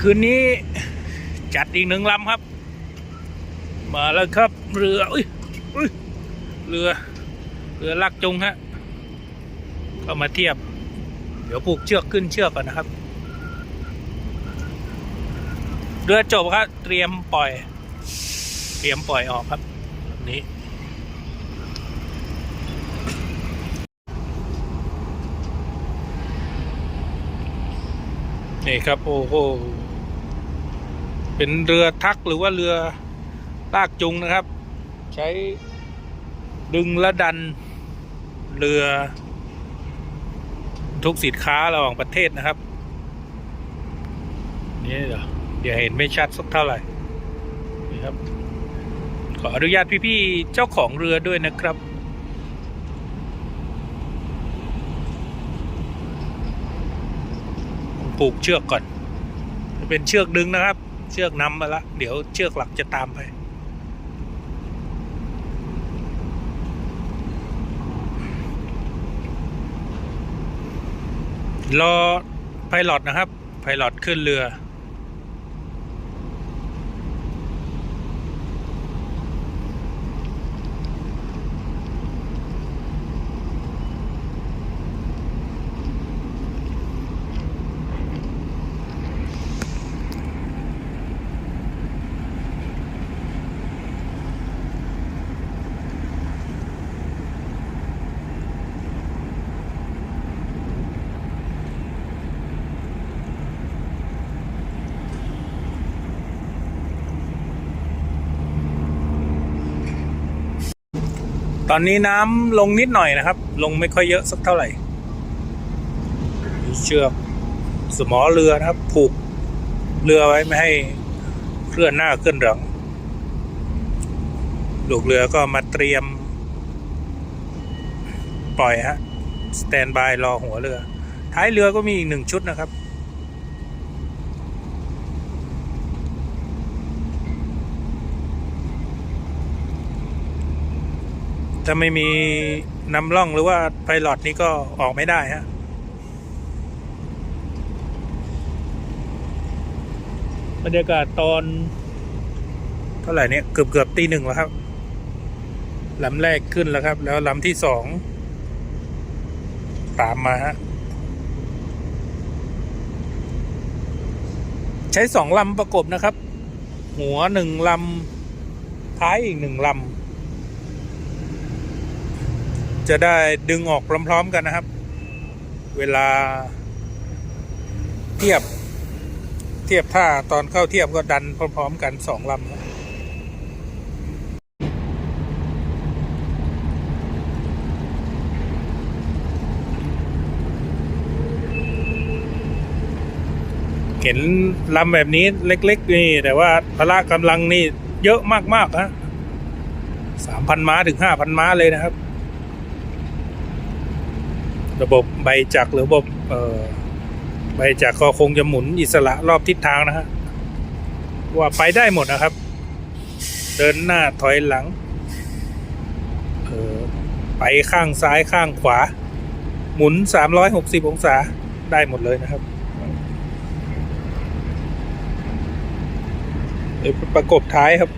คืนนี้จัดอีกหนึ่งลำครับ มาแล้วครับ เรืออุ้ยอุ้ยเรือ เรือลักจุงฮะก็มาเทียบ เดี๋ยวผูกเชือกขึ้นเชือกก่อนนะครับ เรือจบครับ เตรียมปล่อย เตรียมปล่อยออกครับแบบนี้นี่ครับ โอ้โห เป็นเรือทักหรือว่าเรือลากจุงนะครับ ใช้ดึงและดันเรือ ทุกสินค้าระหว่างประเทศนะครับ นี่เดี๋ยวเดี๋ยวเห็นไม่ชัดสักเท่าไหร่นี่ครับ ขออนุญาตพี่ๆเจ้าของเรือด้วยนะครับผูกเชือกก่อน เป็นเชือกดึงนะครับ เชือกนำมาละเดี๋ยวเชือกหลักจะตามไป รอไพลอตนะครับ ไพลอตขึ้นเรือ ตอนนี้น้ำลงนิดหน่อยนะครับ ลงไม่ค่อยเยอะสักเท่าไหร่ เชือกสมอเรือนะครับ ผูกเรือไว้ไม่ให้เคลื่อนหน้าเคลื่อนหลัง ลูกเรือก็มาเตรียม ปล่อยฮะ สแตนบายรอหัวเรือ ท้ายเรือก็มีอีกหนึ่งชุดนะครับ ถ้าไม่มีนำร่องหรือว่าไพลอตนี้ก็ออกไม่ได้ฮะบรรยากาศตอน เท่าไหร่เนี่ยเกือบเกือบตีหนึ่งแล้วครับลำแรกขึ้นแล้วครับ แล้วลำที่สอง ตามมาฮะใช้สองลำประกบนะครับ หัวหนึ่งลำท้ายอีกหนึ่งลำ จะได้ดึงออกพร้อม ๆ กันนะครับ เวลา เทียบ เทียบท่าตอนเข้าเทียบก็ดันพร้อม ๆ กันสองลำเห็นลำแบบนี้เล็ก ๆ นี่ แต่ว่าพละกำลังนี่เยอะมากๆฮะสามพันม้าถึงห้าพันม้าเลยนะครับ ระบบใบจักรหรือระบบใบจักรก็คงจะหมุนอิสระรอบทิศทางนะฮะว่าไปได้หมดนะครับ เดินหน้าถอยหลังไปข้างซ้ายข้างขวา หมุน 360 องศาได้หมดเลยนะครับประกบท้ายครับ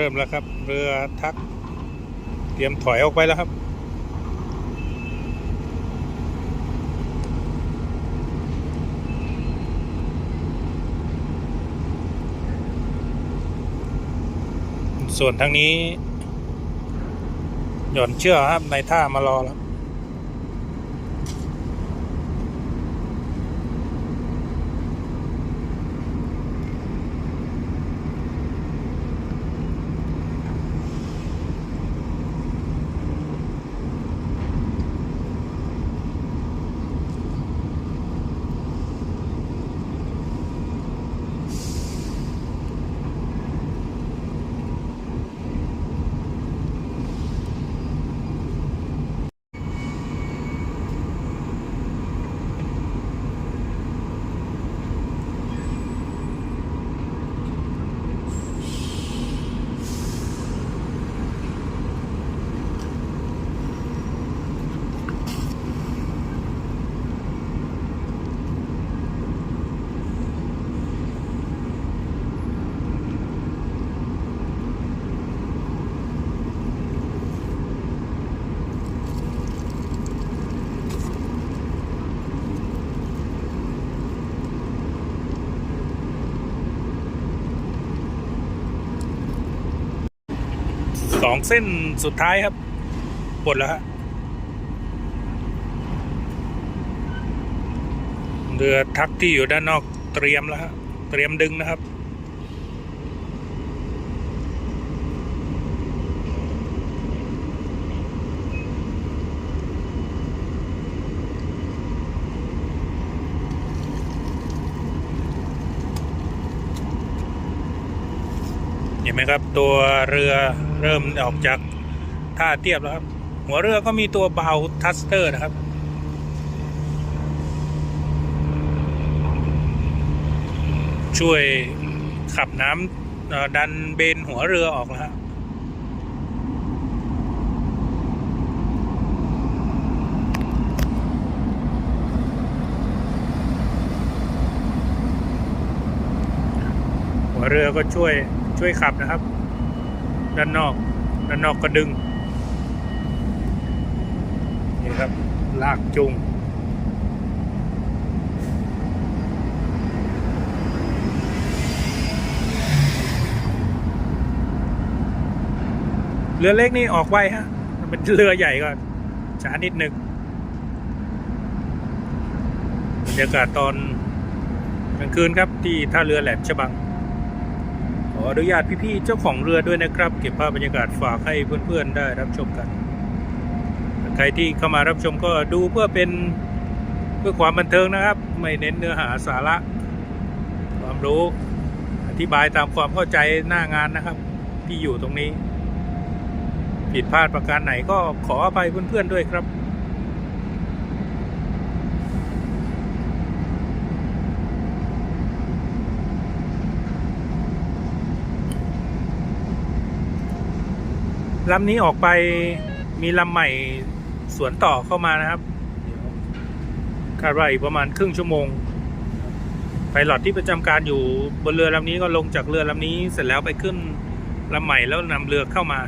ริ่มแล้วครับ เรือทัก เตรียมถอยออกไปแล้วครับ ส่วนทางนี้ หย่อนเชือกครับในท่ามารอแล้ว สองเส้นสุดท้ายครับปลดแล้วฮะเรือทักที่อยู่ด้านนอกเตรียมแล้วฮะเตรียมดึงนะครับ มครับ ตัวเรือเริ่มออกจากท่าเทียบแล้วครับ หัวเรือก็มีตัวเบาทัสเตอร์นะครับช่วยขับน้ำดันเบนหัวเรือออกแล้วฮะหัวเรือก็ช่วย ช่วยขับนะครับ ด้านนอก ด้านนอกก็ดึง นี่ครับ ลากจูงเรือเล็กนี่ออกไวฮะ มันเป็นเรือใหญ่ก็ช้านิดนึงบรรยากาศตอนกลางคืนครับที่ท่าเรือแหลมฉบัง ออนุญาตพี่ๆเจ้าของเรือด้วยนะครับ เก็บภาพบรรยากาศฝากให้เพื่อนๆได้รับชมกัน ใครที่เข้ามารับชมก็ดูเพื่อเป็นเพื่อความบันเทิงนะครับ ไม่เน้นเนื้อหาสาระ ความรู้อธิบายตามความเข้าใจหน้างานนะครับ ที่อยู่ตรงนี้ ผิดพลาดประการไหนก็ขออภัยเพื่อนๆด้วยครับ ลำนี้ออกไปมีลำใหม่สวนต่อเข้ามานะครับคาดว่าอีกประมาณครึ่งชั่วโมงไพลอตที่ประจำการอยู่บนเรือลำนี้ก็ลงจากเรือลำนี้เสร็จแล้วไปขึ้นลำใหม่แล้วนำเรือเข้ามา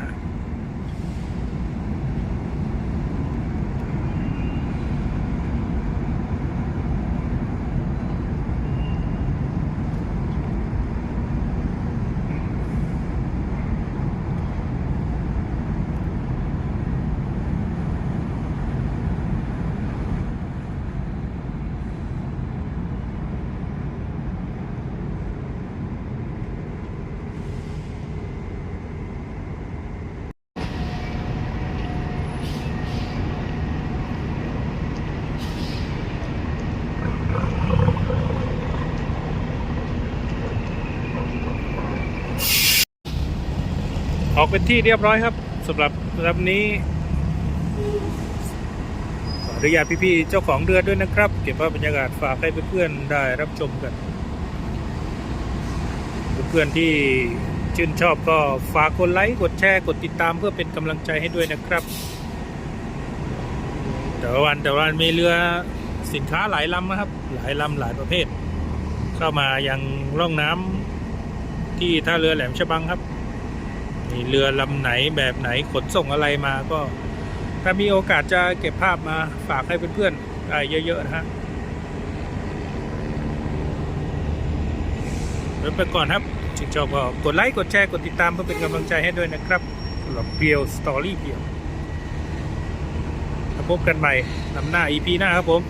ออกเป็นที่เรียบร้อยครับสำหรับลำนี้ขออนุญาตพี่ๆเจ้าของเรือด้วยนะครับ เก็บภาพบรรยากาศฝากให้เพื่อนๆได้รับชมกัน เพื่อนๆที่ชื่นชอบก็ฝากกดไลค์กดแชร์กดติดตามเพื่อเป็นกำลังใจให้ด้วยนะครับแต่วันแต่วันมีเรือสินค้าหลายลำนะครับ หลายลำหลายประเภท เข้ามายังร่องน้ำที่ท่าเรือแหลมฉบังครับ มีเรือลำไหนแบบไหนขนส่งอะไรมาก็ ถ้ามีโอกาสจะเก็บภาพมาฝากให้เพื่อนๆได้เยอะ ๆ นะฮะเริ่มไปก่อนครับชื่นชอบก็กดไลค์กดแชร์กดติดตามเพื่อเป็นกำลังใจให้ด้วยนะครับสำหรับเพียวสตอรี่เพียวพบกันใหม่นำหน้า EP หน้าครับผม